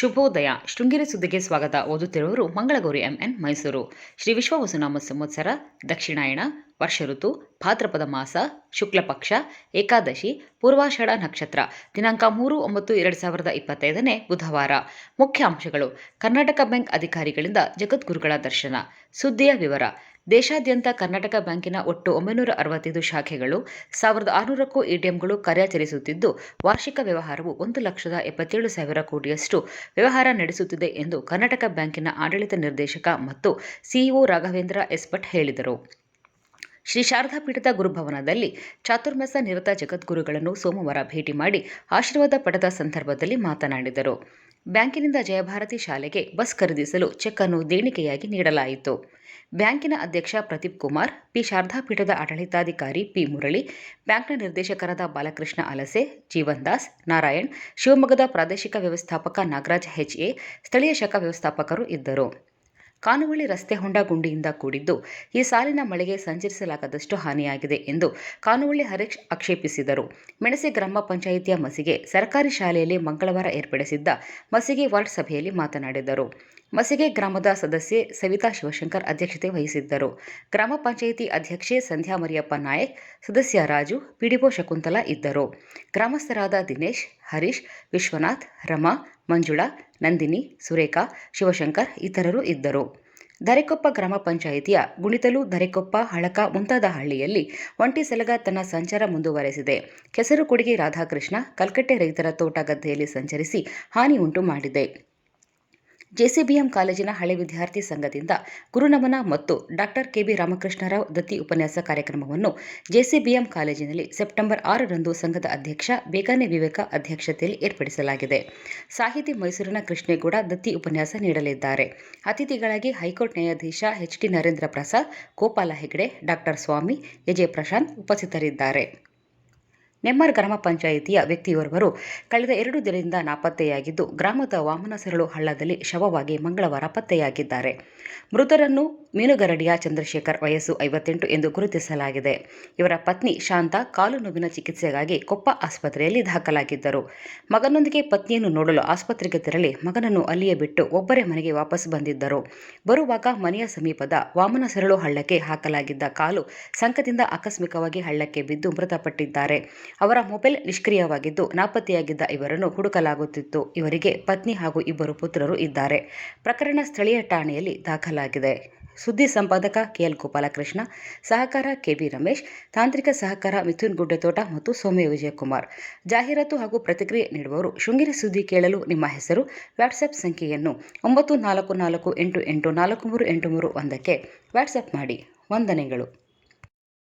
ಶುಭೋದಯ. ಶೃಂಗೇರಿ ಸುದ್ದಿಗೆ ಸ್ವಾಗತ. ಓದುತ್ತಿರುವವರು ಮಂಗಳಗೌರಿ ಎಂಎನ್ ಮೈಸೂರು. ಶ್ರೀ ವಿಶ್ವವಸುನಾಮ ಸಂವತ್ಸರ, ದಕ್ಷಿಣಾಯಣ ವರ್ಷ ಋತು ಭಾದ್ರಪದ ಮಾಸ, ಶುಕ್ಲಪಕ್ಷ, ಏಕಾದಶಿ, ಪೂರ್ವಾಷಾಢ ನಕ್ಷತ್ರ, ದಿನಾಂಕ ಮೂರು ಒಂಬತ್ತು ಎರಡು ಸಾವಿರದ ಇಪ್ಪತ್ತೈದನೇ ಬುಧವಾರ. ಮುಖ್ಯ ಅಂಶಗಳು ಕರ್ನಾಟಕ ಬ್ಯಾಂಕ್ ಅಧಿಕಾರಿಗಳಿಂದ ಜಗದ್ಗುರುಗಳ ದರ್ಶನ. ಸುದ್ದಿಯ ವಿವರ. ದೇಶಾದ್ಯಂತ ಕರ್ನಾಟಕ ಬ್ಯಾಂಕಿನ ಒಟ್ಟು ಒಂಬೈನೂರ ಅರವತ್ತೈದು ಶಾಖೆಗಳು, ಸಾವಿರದ ಆರುನೂರಕ್ಕೂ ಎಟಿಎಂಗಳು ಕಾರ್ಯಾಚರಿಸುತ್ತಿದ್ದು, ವಾರ್ಷಿಕ ವ್ಯವಹಾರವು ಒಂದು ಲಕ್ಷದ ಎಪ್ಪತ್ತೇಳು ಸಾವಿರ ಕೋಟಿಯಷ್ಟು ವ್ಯವಹಾರ ನಡೆಸುತ್ತಿದೆ ಎಂದು ಕರ್ನಾಟಕ ಬ್ಯಾಂಕಿನ ಆಡಳಿತ ನಿರ್ದೇಶಕ ಮತ್ತು ಸಿಇಒ ರಾಘವೇಂದ್ರ ಎಸ್ಪಟ್ ಹೇಳಿದರು. ಶ್ರೀ ಶಾರದಾ ಪೀಠದ ಗುರುಭವನದಲ್ಲಿ ಚಾತುರ್ಮಾಸ ನಿರತ ಜಗದ್ಗುರುಗಳನ್ನು ಸೋಮವಾರ ಭೇಟಿ ಮಾಡಿ ಆಶೀರ್ವಾದ ಪಡೆದ ಸಂದರ್ಭದಲ್ಲಿ ಮಾತನಾಡಿದರು. ಬ್ಯಾಂಕಿನಿಂದ ಜಯಭಾರತಿ ಶಾಲೆಗೆ ಬಸ್ ಖರೀದಿಸಲು ಚೆಕ್ ಅನ್ನು ದೇಣಿಗೆಯಾಗಿ ನೀಡಲಾಯಿತು. ಬ್ಯಾಂಕಿನ ಅಧ್ಯಕ್ಷ ಪ್ರದೀಪ್ ಕುಮಾರ್, ಪಿ. ಶಾರದಾ ಪೀಠದ ಆಡಳಿತಾಧಿಕಾರಿ ಪಿ. ಮುರಳಿ, ಬ್ಯಾಂಕ್ನ ನಿರ್ದೇಶಕರಾದ ಬಾಲಕೃಷ್ಣ ಅಲಸೆ, ಜೀವನ್ ದಾಸ್, ನಾರಾಯಣ್, ಶಿವಮೊಗ್ಗದ ಪ್ರಾದೇಶಿಕ ವ್ಯವಸ್ಥಾಪಕ ನಾಗರಾಜ್ ಎ, ಸ್ಥಳೀಯ ಶಾಖಾ ವ್ಯವಸ್ಥಾಪಕರು ಇದ್ದರು. ಕಾನುವಳ್ಳಿ ರಸ್ತೆ ಹೊಂಡ ಗುಂಡಿಯಿಂದ ಕೂಡಿದ್ದು ಈ ಸಾಲಿನ ಮಳೆಗೆ ಸಂಚರಿಸಲಾಗದಷ್ಟು ಹಾನಿಯಾಗಿದೆ ಎಂದು ಕಾನುವಳ್ಳಿ ಹರೀಶ್ ಆಕ್ಷೇಪಿಸಿದರು. ಮೆಣಸೆ ಗ್ರಾಮ ಪಂಚಾಯಿತಿಯ ಮಸಿಗೆ ಸರ್ಕಾರಿ ಶಾಲೆಯಲ್ಲಿ ಮಂಗಳವಾರ ಏರ್ಪಡಿಸಿದ್ದ ಮಸಿಗೆ ವಾರ್ಡ್ ಸಭೆಯಲ್ಲಿ ಮಾತನಾಡಿದರು. ಮಸಿಗೆ ಗ್ರಾಮದ ಸದಸ್ಯೆ ಸವಿತಾ ಶಿವಶಂಕರ್ ಅಧ್ಯಕ್ಷತೆ ವಹಿಸಿದ್ದರು. ಗ್ರಾಮ ಪಂಚಾಯಿತಿ ಅಧ್ಯಕ್ಷೆ ಸಂಧ್ಯಾ ಮರಿಯಪ್ಪ ನಾಯಕ್, ಸದಸ್ಯ ರಾಜು, ಪಿಡಿಒ ಶಕುಂತಲಾ ಇದ್ದರು. ಗ್ರಾಮಸ್ಥರಾದ ದಿನೇಶ್, ಹರೀಶ್, ವಿಶ್ವನಾಥ್, ರಮಾ, ಮಂಜುಳಾ, ನಂದಿನಿ, ಸುರೇಖಾ, ಶಿವಶಂಕರ್ ಇತರರು ಇದ್ದರು. ದರೆಕೊಪ್ಪ ಗ್ರಾಮ ಪಂಚಾಯಿತಿಯ ಗುಣಿತಲು ದರೆಕೊಪ್ಪ ಹಳಕ ಮುಂತಾದ ಹಳ್ಳಿಯಲ್ಲಿ ಒಂಟಿ ಸಲಗ ತನ್ನ ಸಂಚಾರ ಮುಂದುವರೆಸಿದೆ. ಕೆಸರು ಕೊಡುಗೆ ರಾಧಾಕೃಷ್ಣ, ಕಲ್ಕಟ್ಟೆ ರೈತರ ತೋಟ ಗದ್ದೆಯಲ್ಲಿ ಸಂಚರಿಸಿ ಹಾನಿ ಉಂಟು ಮಾಡಿದೆ. ಜೆಸಿಬಿಎಂ ಕಾಲೇಜಿನ ಹಳೆ ವಿದ್ಯಾರ್ಥಿ ಸಂಘದಿಂದ ಗುರುನಮನ ಮತ್ತು ಡಾಕ್ಟರ್ ಕೆಬಿ ರಾಮಕೃಷ್ಣರಾವ್ ದತ್ತಿ ಉಪನ್ಯಾಸ ಕಾರ್ಯಕ್ರಮವನ್ನು ಜೆಸಿಬಿಎಂ ಕಾಲೇಜಿನಲ್ಲಿ ಸೆಪ್ಟೆಂಬರ್ ಆರರಂದು ಸಂಘದ ಅಧ್ಯಕ್ಷ ಬೇಗಾನೆ ವಿವೇಕ ಅಧ್ಯಕ್ಷತೆಯಲ್ಲಿ ಏರ್ಪಡಿಸಲಾಗಿದೆ. ಸಾಹಿತಿ ಮೈಸೂರಿನ ಕೃಷ್ಣೇಗೌಡ ದತ್ತಿ ಉಪನ್ಯಾಸ ನೀಡಲಿದ್ದಾರೆ. ಅತಿಥಿಗಳಾಗಿ ಹೈಕೋರ್ಟ್ ನ್ಯಾಯಾಧೀಶ H T Narendra Prasad, Gopala Hegde, doctor Swami, AJ Prashanth ಉಪಸ್ಥಿತರಿದ್ದಾರೆ. Nemmar ಗ್ರಾಮ ಪಂಚಾಯಿತಿಯ ವ್ಯಕ್ತಿಯೋರ್ವರು ಕಳೆದ ಎರಡು ದಿನದಿಂದ ನಾಪತ್ತೆಯಾಗಿದ್ದು, ಗ್ರಾಮದ ವಾಮನಸರಳು ಹಳ್ಳದಲ್ಲಿ ಶವವಾಗಿ ಮಂಗಳವಾರ ಪತ್ತೆಯಾಗಿದ್ದಾರೆ. ಮೃತರನ್ನು ಮೀನುಗರಡಿಯ ಚಂದ್ರಶೇಖರ್ ವಯಸ್ಸು ಐವತ್ತೆಂಟು ಎಂದು ಗುರುತಿಸಲಾಗಿದೆ. ಇವರ ಪತ್ನಿ ಶಾಂತ ಕಾಲು ನೋವಿನ ಚಿಕಿತ್ಸೆಗಾಗಿ ಕೊಪ್ಪ ಆಸ್ಪತ್ರೆಯಲ್ಲಿ ದಾಖಲಾಗಿದ್ದರು. ಮಗನೊಂದಿಗೆ ಪತ್ನಿಯನ್ನು ನೋಡಲು ಆಸ್ಪತ್ರೆಗೆ ತೆರಳಿ ಮಗನನ್ನು ಅಲ್ಲಿಯೇ ಬಿಟ್ಟು ಒಬ್ಬರೇ ಮನೆಗೆ ವಾಪಸ್ ಬಂದಿದ್ದರು. ಬರುವಾಗ ಮನೆಯ ಸಮೀಪದ ವಾಮನ ಸರಳು ಹಳ್ಳಕ್ಕೆ ಹಾಕಲಾಗಿದ್ದ ಕಾಲು ಸಂಕದಿಂದ ಆಕಸ್ಮಿಕವಾಗಿ ಹಳ್ಳಕ್ಕೆ ಬಿದ್ದು ಮೃತಪಟ್ಟಿದ್ದಾರೆ. ಅವರ ಮೊಬೈಲ್ ನಿಷ್ಕ್ರಿಯವಾಗಿದ್ದು ನಾಪತ್ತೆಯಾಗಿದ್ದ ಇವರನ್ನು ಹುಡುಕಲಾಗುತ್ತಿತ್ತು. ಇವರಿಗೆ ಪತ್ನಿ ಹಾಗೂ ಇಬ್ಬರು ಪುತ್ರರು ಇದ್ದಾರೆ. ಪ್ರಕರಣ ಸ್ಥಳೀಯ ಠಾಣೆಯಲ್ಲಿ ದಾಖಲಾಗಿದೆ. ಸುದ್ದಿ ಸಂಪಾದಕ ಕೆಎಲ್ ಗೋಪಾಲಕೃಷ್ಣ, ಸಹಕಾರ ಕೆಬಿ ರಮೇಶ್, ತಾಂತ್ರಿಕ ಸಹಕಾರ ಮಿಥುನ್ ಗುಡ್ಡೆತೋಟ ಮತ್ತು ಸೌಮ್ಯ ವಿಜಯಕುಮಾರ್. ಜಾಹೀರಾತು ಹಾಗೂ ಪ್ರತಿಕ್ರಿಯೆ ನೀಡುವವರು ಶೃಂಗೇರಿ ಸುದ್ದಿ ಕೇಳಲು ನಿಮ್ಮ ಹೆಸರು ವ್ಯಾಟ್ಸಪ್ ಸಂಖ್ಯೆಯನ್ನು ಒಂಬತ್ತು ನಾಲ್ಕು ನಾಲ್ಕು ಎಂಟು ಎಂಟು ನಾಲ್ಕು ಮೂರು ಎಂಟು ಮೂರು ಒಂದಕ್ಕೆ ವಾಟ್ಸಪ್ ಮಾಡಿ. ವಂದನೆಗಳು.